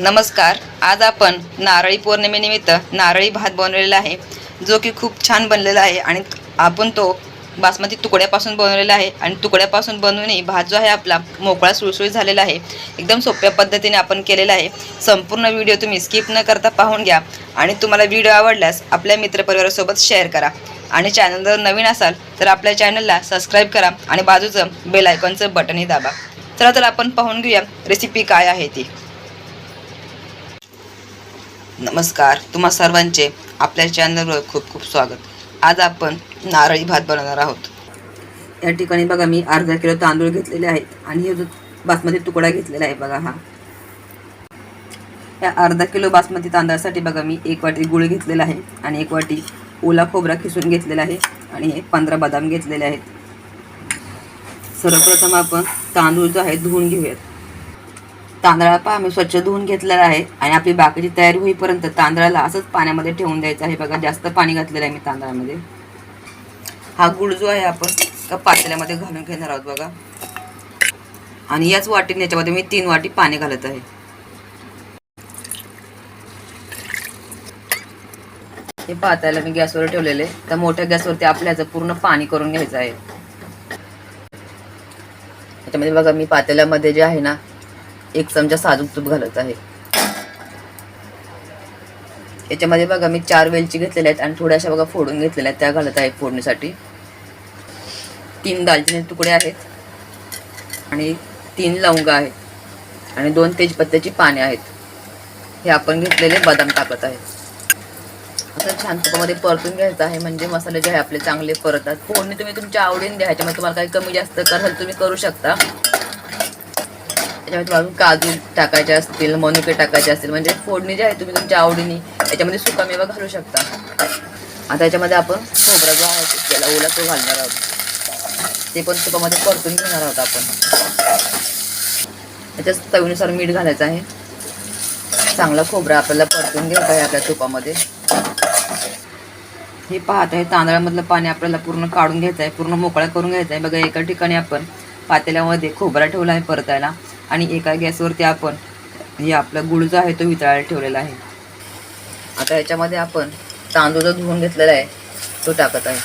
नमस्कार आज आपण नारळी पौर्णिमेनिमित्त नारळी भात बनवलेला आहे जो की खूप छान बनलेला आहे आणि आपण तो बासमती तुकड्यापासून बनवलेला आहे आणि तुकड्यापासून बनवूनही भात जो आहे आपला मोकळा सुळसुळीत झालेला आहे. एकदम सोप्या पद्धतीने आपण केलेला आहे. संपूर्ण व्हिडिओ तुम्ही स्किप न करता पाहून घ्या आणि तुम्हाला व्हिडिओ आवडल्यास आपल्या मित्रपरिवारासोबत शेअर करा. आणि चॅनल जर नवीन असाल तर आपल्या चॅनलला सबस्क्राईब करा आणि बाजूचं बेल आयकॉनचं बटनही दाबा. चला तर आपण पाहून घेऊया रेसिपी काय आहे ती. नमस्कार तुम्हा सर्वांचे आपल्या चॅनलवर खूप खूप स्वागत. आज आपण नारळी भात बनवणार आहोत. या ठिकाणी बघा मी अर्धा किलो तांदूळ घेतलेले आहेत आणि हे जो बासमती तुकडा घेतलेला आहे बघा हा. या अर्धा किलो बासमती तांदळासाठी बघा मी एक वाटी गुळ घेतलेला आहे आणि एक वाटी ओला खोबरा खिसून घेतलेला आहे आणि हे पंधरा बदाम घेतलेले आहेत. सर्वप्रथम आपण तांदूळ जो आहे धुवून घेऊयात. तांदळा पहा मी स्वच्छ धुवून घेतलेला आहे आणि आपली बाकीची तयारी होईपर्यंत तांदळाला असंच पाण्यामध्ये ठेवून द्यायचं आहे. बघा जास्त पाणी घातलेलं आहे मी तांदळामध्ये. हा गुळ जो आहे आपण एका पातेल्यामध्ये घालून घेणार आहोत बघा. आणि याच वाटीने याच्यामध्ये मी तीन वाटी पाणी घालत आहे. हे पातायला मी गॅसवर ठेवलेले तर मोठ्या गॅसवरती आपल्याचं पूर्ण पाणी करून घ्यायचं आहे. त्याच्यामध्ये बघा मी पातेल्यामध्ये जे आहे ना एक चमचा साजूक तूप घालत आहे. याच्यामध्ये बघा मी चार वेलची घेतलेल्या आहेत आणि थोड्याशा बघा फोडून घेतलेल्या आहेत. त्या घालत आहे फोडणीसाठी. तीन दालचिनी तुकडे आहेत आणि तीन लवंग आहेत आणि दोन तेजपत्त्याची पाने आहेत. हे आपण घेतलेले बदाम टाकत आहे असं छान तुपामध्ये परतून घ्यायचं आहे. म्हणजे मसाले जे आहे आपले चांगले परतात फोडणी तुम्ही तुमच्या आवडीने द्या. ह्याच्यामध्ये तुम्हाला काही कमी जास्त कराल तुम्ही करू शकता. त्याच्यामध्ये तुम्हाला काजू टाकायचे असतील मनुके टाकायचे असतील म्हणजे फोडणी जी आहे तुम्ही तुमच्या आवडीने याच्यामध्ये सुकामेवा घालू शकता. आता याच्यामध्ये आपण खोबरा जो आहे त्याला ओला तो घालणार आहोत. ते पण तुपामध्ये परतून घेणार आहोत आपण. त्याच्यात चवीनुसार मीठ घालायचं आहे. चांगला खोबरा आपल्याला परतून घ्यायचा आहे आपल्या तुपामध्ये. हे पाहत आहे तांदळामधलं पाणी आपल्याला पूर्ण काढून घ्यायचं आहे पूर्ण मोकळा करून घ्यायचा आहे. बघा एका ठिकाणी आपण पातेल्यामध्ये खोबरा ठेवला आहे परतायला. आणि एका गॅसवरती आपण हे आपला गुळ जो आहे तो वितळायला ठेवलेला आहे. आता याच्यामध्ये आपण तांदूळ जो धुवून घेतलेला आहे तो टाकत आहे.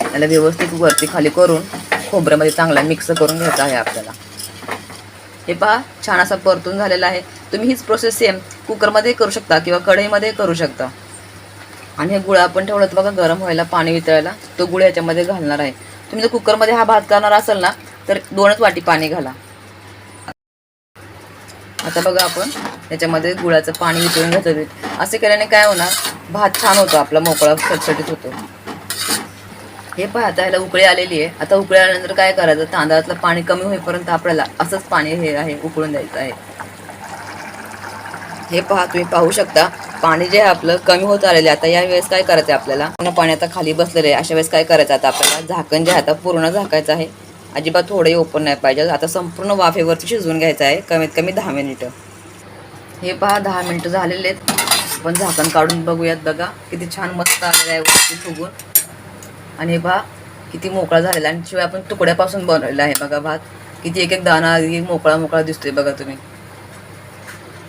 त्याला व्यवस्थित वरती खाली करून खोबऱ्यामध्ये चांगला मिक्स करून घ्यायचा आहे आपल्याला. हे पहा छान असा परतून झालेला आहे. तुम्ही हीच प्रोसेस सेम कुकरमध्ये करू शकता किंवा कढईमध्ये करू शकता. आणि हे गुळ आपण ठेवलं तर बघा गरम व्हायला पाणी वितळायला तो गुळ याच्यामध्ये घालणार आहे. तुम्ही जर कुकरमध्ये हा भात करणार असाल ना तर दोनच वाटी पाणी घाला. आता बघा आपण याच्यामध्ये गुळाचं पाणी वितळून घेतो असे केल्याने काय होणार? भात छान होतो आपला मोकळा सटसटीत होतो. हे पाहता आता ह्याला उकळी आलेली आहे. आता उकळी आल्यानंतर काय करायचं? तांदळातलं पाणी कमी होईपर्यंत आपल्याला असंच पाणी हे आहे उकळून द्यायचं आहे. हे पहा तुम्ही पाहू शकता पाणी जे आहे आपलं कमी होत आलेलं आहे. आता या वेळेस काय करायचं आहे आपल्याला? पुन्हा पाणी आता खाली बसलेलं आहे. अशा वेळेस काय करायचं? आता आपल्याला झाकण जे आहे आता पूर्ण झाकायचं आहे. अजिबात थोडंही ओपन नाही पाहिजे. आता संपूर्ण वाफेवरती शिजवून घ्यायचं आहे. कमीत कमी दहा मिनिटं. हे पहा दहा मिनिटं झालेले आहेत. आपण झाकण काढून बघूयात बघा. किती छान मस्त आलेलं आहे वरती फुगून. आणि हे पहा किती मोकळा झालेला आहे. आणि शिवाय आपण तुकड्यापासून बनवलेला आहे बघा भात. किती एक एक दाणा अगदी मोकळा मोकळा दिसतोय बघा तुम्ही.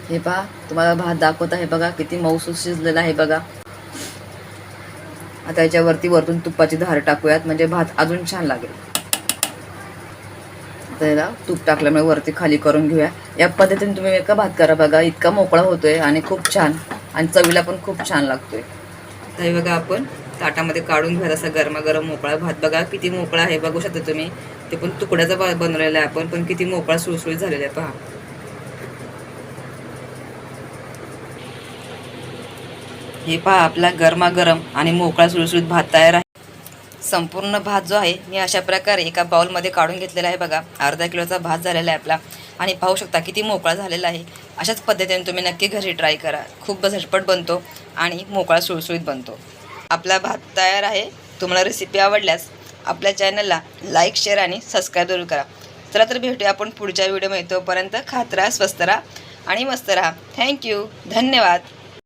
हे पहा तुम्हाला भात दाखवत आहे बघा. किती मऊसूद शिजलेला आहे बघा. आता याच्यावरती वरतून तुपाची धार टाकूयात. म्हणजे भात अजून छान लागेल. त्याला तूप टाकल्यामुळे वरती खाली करून घेऊया. या पद्धतीने तुम्ही एका भात करा बघा इतका मोकळा होतोय आणि खूप छान. आणि चवीला पण खूप छान लागतोय. तर हे बघा आपण ताटामध्ये काढून घेऊया असा गरमागरम मोकळा भात. बघा किती मोकळा आहे बघू शकता तुम्ही. ते पण तुकड्याचा भात बनवलेला आहे आपण पण किती मोकळा सुळसुळीत झालेला आहे पहा. हे पहा आपला गरमागरम आणि मोकळा सुळसुळीत भात तयार आहे. संपूर्ण भात जो आहे मी अशा प्रकारे एका बाउलमध्ये काढून घेतलेला आहे बघा. अर्धा किलोचा भात झालेला आहे आपला. आणि पाहू शकता किती मोकळा झालेला आहे. अशाच पद्धतीने तुम्ही नक्की घरी ट्राय करा. खूप झटपट बनतो आणि मोकळा सुळसुळीत बनतो. आपला भात तयार आहे. तुम्हाला रेसिपी आवडल्यास आपल्या चॅनलला लाईक शेअर आणि सबस्क्राईब जरूर करा. चला तर भेटूया आपण पुढच्या व्हिडिओमध्ये तोपर्यंत खात राहा स्वस्त राहा आणि मस्त राहा. थँक्यू धन्यवाद.